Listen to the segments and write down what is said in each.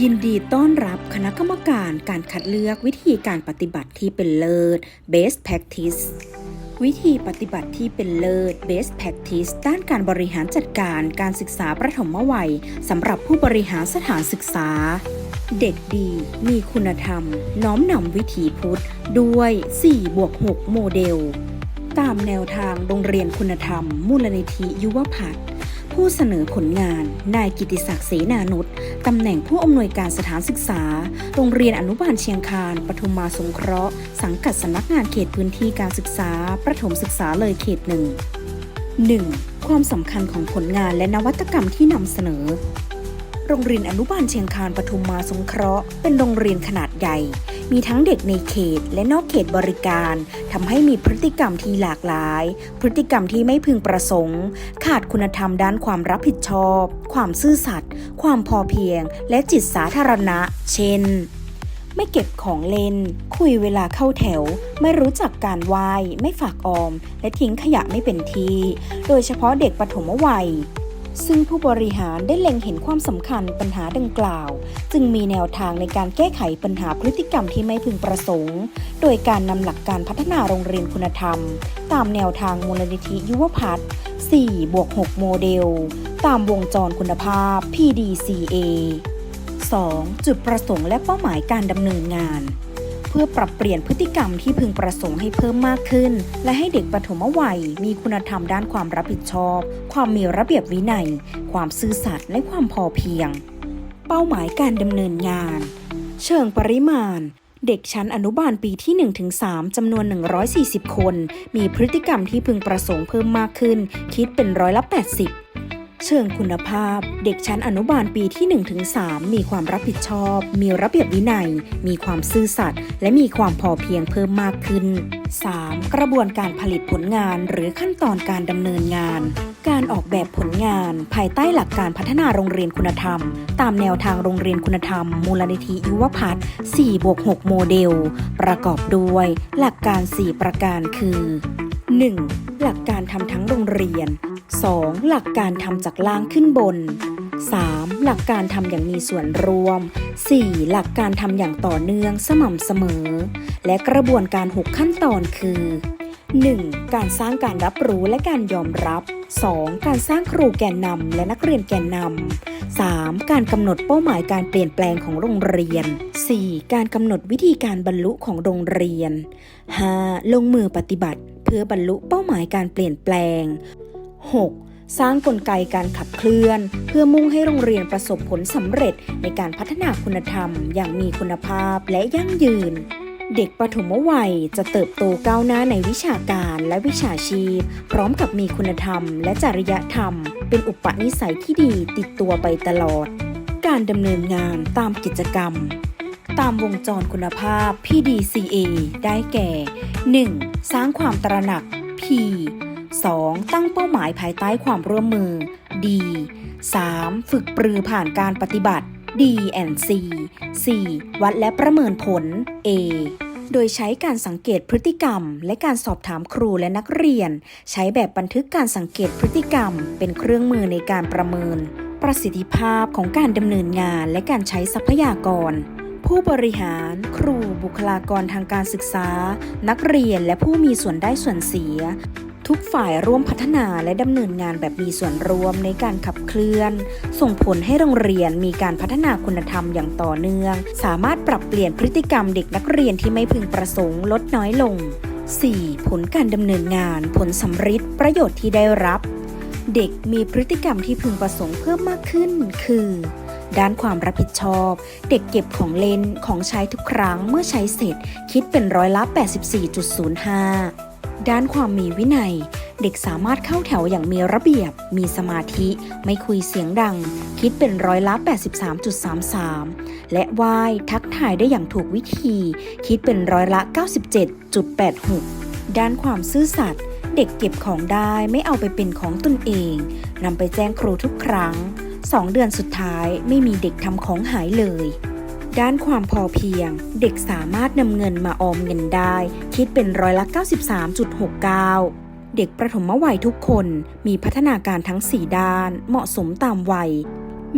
ยินดีต้อนรับคณะกรรมการการคัดเลือกวิธีการปฏิบัติที่เป็นเลิศ Best Practice วิธีปฏิบัติที่เป็นเลิศ Best Practice ด้านการบริหารจัดการการศึกษาประถมวัยสำหรับผู้บริหารสถานศึกษา เด็กดีมีคุณธรรม น้อมนำวิถีพุทธ ด้วย 4 บวก 6 โมเดล ตามแนวทางโรงเรียนคุณธรรม มูลนิธิยุวพัฒน์ ผู้เสนอผลงาน นายกิติศักดิ์เสนานุชตำแหน่งผู้อำนวยการสถานศึกษา โรงเรียนอนุบาลเชียงคาน ปทุมมาสงเคราะห์ สังกัดสำนักงานเขตพื้นที่การศึกษา ประถมศึกษาเลยเขตหนึ่ง 1. ความสำคัญของผลงานและนวัตกรรมที่นำเสนอ โรงเรียนอนุบาลเชียงคานปทุมมาสงเคราะห์ เป็นโรงเรียนขนาดใหญ่ มีทั้งเด็กในเขตและนอกเขตบริการทำให้มีพฤติกรรมที่หลากหลาย พฤติกรรมที่ไม่พึงประสงค์ ขาดคุณธรรมด้านความรับผิดชอบ ความซื่อสัตย์ความพอเพียง และจิตสาธารณะ เช่นไม่เก็บของเล่น คุยเวลาเข้าแถว ไม่รู้จักการไหว้ ไม่ฝากออม และทิ้งขยะไม่เป็นทีโดยเฉพาะเด็กปฐมวัย ซึ่งผู้บริหารได้เล็งเห็นความสำคัญปัญหาดังกล่าว จึงมีแนวทางในการแก้ไขปัญหาพฤติกรรมที่ไม่พึงประสงค์ โดยการนำหลักการพัฒนาโรงเรียนคุณธรรม ตามแนวทางมูลนิธิยุวพัฒน์4บวก6โมเดล ตามวงจรคุณภาพ PDCA 2. จุดประสงค์และเป้าหมายการดำเนินงาน พื่อปรับเปลี่ยนพฤติกรรมที่พึงประสงค์ให้เพิ่มมากขึ้น และให้เด็กปฐมวัย มีคุณธรรมด้านความรับผิดชอบ ความมีระเบียบวินัย ความซื่อสัตย์และความพอเพียง เป้าหมายการดำเนินงาน เชิงปริมาณเด็กชั้นอนุบาลปีที่ 1-3 จำนวน 140 คน มีพฤติกรรมที่พึงประสงค์เพิ่มมากขึ้น คิดเป็นร้อยละ 80 เชิงคุณภาพ เด็กชั้นอนุบาลปีที่ 1-3 มีความรับผิดชอบ มีระเบียบวินัย มีความซื่อสัตย์และมีความพอเพียงเพิ่มมากขึ้น 3. กระบวนการผลิตผลงานหรือขั้นตอนการดำเนินงาน การออกแบบผลงาน ภายใต้หลักการพัฒนาโรงเรียนคุณธรรม ตามแนวทางโรงเรียนคุณธรรม มูลนิธิยุวพัฒน์4บวก6โมเดล ประกอบด้วย หลักการ 4 ประการคือ 1. หลักการทำทั้งโรงเรียน 2. หลักการทำจากล่างขึ้นบน 3. หลักการทำอย่างมีส่วนรวม 4. หลักการทำอย่างต่อเนื่องสม่ำเสมอ และกระบวนการ 6 ขั้นตอนคือ 1. การสร้างการรับรู้และการยอมรับ 2. การสร้างครูแกนนำและนักเรียนแกนนำ 3. การกำหนดเป้าหมายการเปลี่ยนแปลงของโรงเรียน 4. การกำหนดวิธีการบรรลุของโรงเรียน 5. ลงมือปฏิบัติ เพื่อบรรลุเป้าหมายการเปลี่ยนแปลง 6. สร้างกลไกการขับเคลื่อน เพื่อมุ่งให้โรงเรียนประสบผลสำเร็จในการพัฒนาคุณธรรม อย่างมีคุณภาพและยั่งยืน เด็กปฐมวัยจะเติบโตก้าวหน้าในวิชาการและวิชาชีพ พร้อมกับมีคุณธรรม และจริยธรรม เป็นอุปนิสัยที่ดีติดตัวไปตลอด การดำเนินงานตามกิจกรรม ตามวงจรคุณภาพ PDCA ได้แก่ 1. สร้างความตระหนัก P 2. ตั้งเป้าหมายภายใต้ความร่วมมือ D 3. ฝึกปรือผ่านการปฏิบัติ D and C 4. วัดและประเมินผล A โดยใช้การสังเกตพฤติกรรม และการสอบถามครูและนักเรียน ใช้แบบบันทึกการสังเกตพฤติกรรม เป็นเครื่องมือในการประเมิน ประสิทธิภาพของการดำเนินงานและการใช้ทรัพยากร ผู้บริหาร ครู บุคลากรทางการศึกษา นักเรียนและผู้มีส่วนได้ส่วนเสีย ทุกฝ่ายร่วมพัฒนาและดำเนินงานแบบมีส่วนร่วมในการขับเคลื่อน ส่งผลให้โรงเรียนมีการพัฒนาคุณธรรมอย่างต่อเนื่อง สามารถปรับเปลี่ยนพฤติกรรมเด็กนักเรียนที่ไม่พึงประสงค์ลดน้อยลง 4. ผลการดำเนินงานผลสำฤทธิ์ประโยชน์ที่ได้รับ เด็กมีพฤติกรรมที่พึงประสงค์เพิ่มมากขึ้น คือ ด้านความรับผิดชอบ เด็กเก็บของเล่นของใช้ทุกครั้งเมื่อใช้เสร็จ คิดเป็นร้อยละ 84.05 ด้านความมีวินัย เด็กสามารถเข้าแถวอย่างมีระเบียบ มีสมาธิ ไม่คุยเสียงดัง คิดเป็นร้อยละ 83.33 และไหว้ทักทายได้อย่างถูกวิธี คิดเป็นร้อยละ 97.86 ด้านความซื่อสัตย์เด็กเก็บของได้ไม่เอาไปเป็นของตนเองนำไปแจ้งครูทุกครั้ง 2 เดือนสุดท้ายไม่มีเด็กทำของหายเลย ด้านความพอเพียง เด็กสามารถนำเงินมาออมเงินได้ คิดเป็นร้อยละ93.69เด็กประถมวัยทุกคนมีพัฒนาการทั้ง 4 ด้าน เหมาะสมตามวัย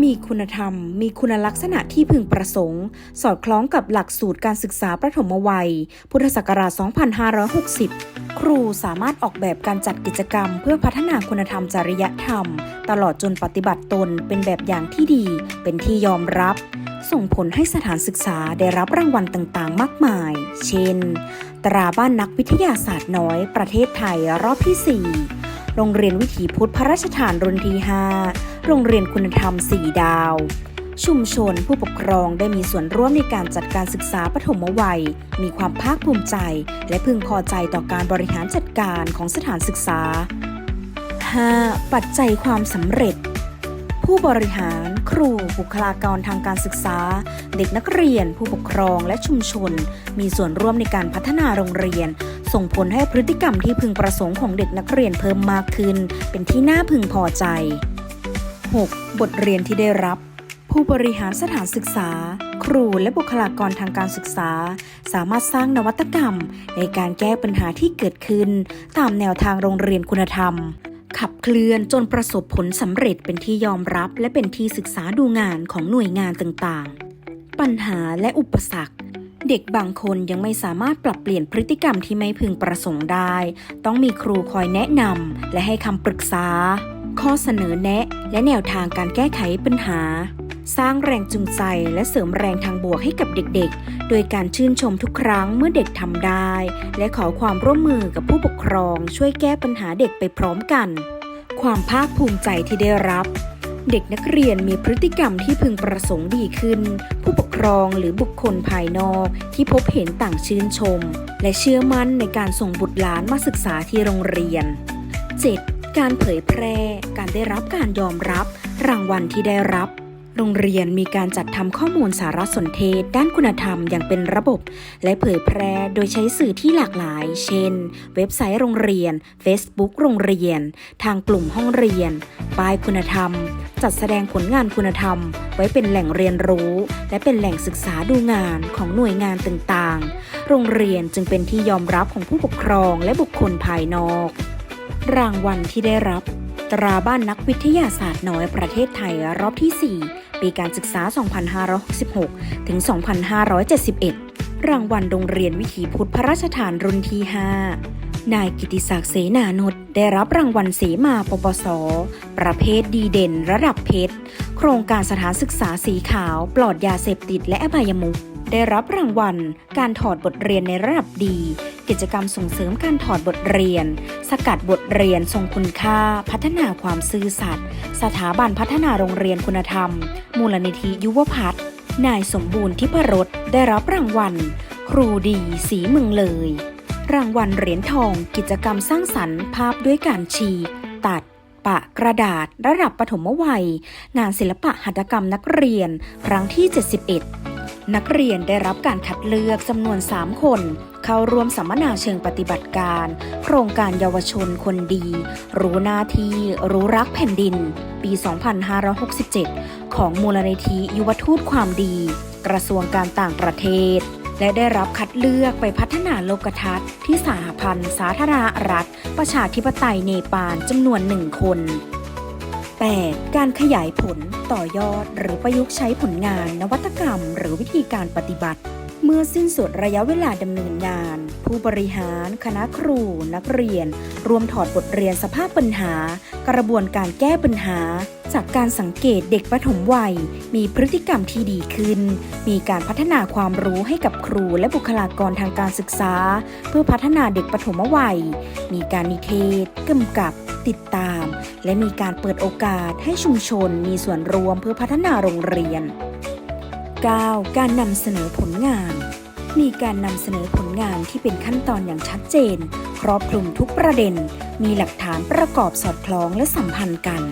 มีคุณธรรม มีคุณลักษณะที่พึงประสงค์ สอดคล้องกับหลักสูตรการศึกษาประถมวัย พุทธศักราช 2560 ครูสามารถออกแบบการจัดกิจกรรม เพื่อพัฒนาคุณธรรมจริยธรรม ตลอดจนปฏิบัติตนเป็นแบบอย่างที่ดี เป็นที่ยอมรับ ส่งผลให้สถานศึกษาได้รับรางวัลต่างๆ มากมาย เช่น ตราบ้านนักวิทยาศาสตร์น้อย ประเทศไทยรอบที่ 4 โรงเรียนวิถีพุทธพระราชทานรุ่นที่ 5 โรงเรียนคุณธรรม 4 ดาว ชุมชนผู้ปกครองได้มีส่วนร่วมในการจัดการศึกษาปฐมวัย มีความภาคภูมิใจ และพึงพอใจต่อการบริหารจัดการของสถานศึกษา 5. ปัจจัยความสำเร็จ ผู้บริหาร ครู บุคลากรทางการศึกษา เด็กนักเรียน ผู้ปกครองและชุมชน มีส่วนร่วมในการพัฒนาโรงเรียน ส่งผลให้พฤติกรรมที่พึงประสงค์ของเด็กนักเรียนเพิ่มมากขึ้น เป็นที่น่าพึงพอใจ 6. บทเรียนที่ได้รับ ผู้บริหารสถานศึกษา ครูและบุคลากรทางการศึกษา สามารถสร้างนวัตกรรม ในการแก้ปัญหาที่เกิดขึ้น ตามแนวทางโรงเรียนคุณธรรม ขับเคลื่อนจนประสบผลสำเร็จเป็นที่ยอมรับ และเป็นที่ศึกษาดูงานของหน่วยงานต่างๆ ปัญหาและอุปสรรค เด็กบางคนยังไม่สามารถปรับเปลี่ยนพฤติกรรมที่ไม่พึงประสงค์ได้ ต้องมีครูคอยแนะนำและให้คำปรึกษา ข้อเสนอแนะและแนวทางการแก้ไขปัญหา สร้างแรงจูงใจและเสริมแรงทางบวกให้กับเด็กๆ โดยการชื่นชมทุกครั้งเมื่อเด็กทำได้ และขอความร่วมมือกับผู้ปกครอง ช่วยแก้ปัญหาเด็กไปพร้อมกัน ความภาคภูมิใจที่ได้รับเด็กนักเรียนมีพฤติกรรมที่พึงประสงค์ดีขึ้น ผู้ปกครองหรือบุคคลภายนอกที่พบเห็นต่างชื่นชม และเชื่อมั่นในการส่งบุตรหลานมาศึกษาที่โรงเรียน 7. การเผยแพร่ การได้รับการยอมรับ รางวัลที่ได้รับ โรงเรียนมีการจัดทำข้อมูลสารสนเทศ ด้านคุณธรรมอย่างเป็นระบบ และเผยแพร่โดยใช้สื่อที่หลากหลาย เช่น เว็บไซต์โรงเรียน Facebook โรงเรียน ทางกลุ่มห้องเรียน ป้ายคุณธรรม จัดแสดงผลงานคุณธรรม ไว้เป็นแหล่งเรียนรู้ และเป็นแหล่งศึกษาดูงานของหน่วยงานต่างๆ โรงเรียนจึงเป็นที่ยอมรับของผู้ปกครองและบุคคลภายนอก รางวัลที่ได้รับตราบ้านนักวิทยาศาสตร์น้อยประเทศไทยรอบที่ 4 ปีการศึกษา 2566 ถึง 2571 รางวัลโรงเรียนวิถีพุทธพระราชทานรุ่นที่ 5 นายกิติศักดิ์เสนานนท์ได้รับรางวัลเสมาปปส ประเภทดีเด่นระดับเพชร โครงการสถานศึกษาสีขาวปลอดยาเสพติดและอบายมุขได้รับรางวัลการถอดบทเรียนในระดับดี กิจกรรมส่งเสริมการถอดบทเรียน สกัดบทเรียนทรงคุณค่า พัฒนาความซื่อสัตย์ สถาบันพัฒนาโรงเรียนคุณธรรม มูลนิธิยุวพัฒน์นายสมบูรณ์ทิพรสได้รับรางวัล ครูดีสีเมืองเลย รางวัลเหรียญทอง กิจกรรมสร้างสรรค์ ภาพด้วยการฉีก ตัด ปะกระดาษ ระดับปฐมวัย งานศิลปะหัตถกรรมนักเรียน ครั้งที่ 71 นักเรียนได้รับการคัดเลือกจำนวน 3 คน เข้าร่วมสัมมนาเชิงปฏิบัติการ โครงการเยาวชนคนดี รู้หน้าที่ รู้รักแผ่นดิน ปี 2567 ของมูลนิธิยุวทูตความดี กระทรวงการต่างประเทศ และได้รับคัดเลือกไปพัฒนาโลกทัศน์ที่สหพันธ์สาธารณรัฐ ประชาธิปไตยเนปาลจำนวนหนึ่งคน 8. การขยายผลต่อยอด หรือประยุกต์ใช้ผลงาน นวัตกรรม หรือวิธีการปฏิบัติ เมื่อสิ้นสุดระยะเวลาดำเนินงาน ผู้บริหาร คณะครู นักเรียน รวมถอดบทเรียนสภาพปัญหา กระบวนการแก้ปัญหา จากการสังเกตเด็กปฐมวัย มีพฤติกรรมที่ดีขึ้น มีการพัฒนาความรู้ให้กับครูและบุคลากรทางการศึกษา เพื่อพัฒนาเด็กปฐมวัย มีการนิเทศกำกับ ติดตาม และมีการเปิดโอกาสให้ชุมชนมีส่วนร่วมเพื่อพัฒนาโรงเรียน 9. การนำเสนอผลงาน มีการนำเสนอผลงานที่เป็นขั้นตอนอย่างชัดเจน ครอบคลุมทุกประเด็น มีหลักฐานประกอบสอดคล้องและสัมพันธ์กัน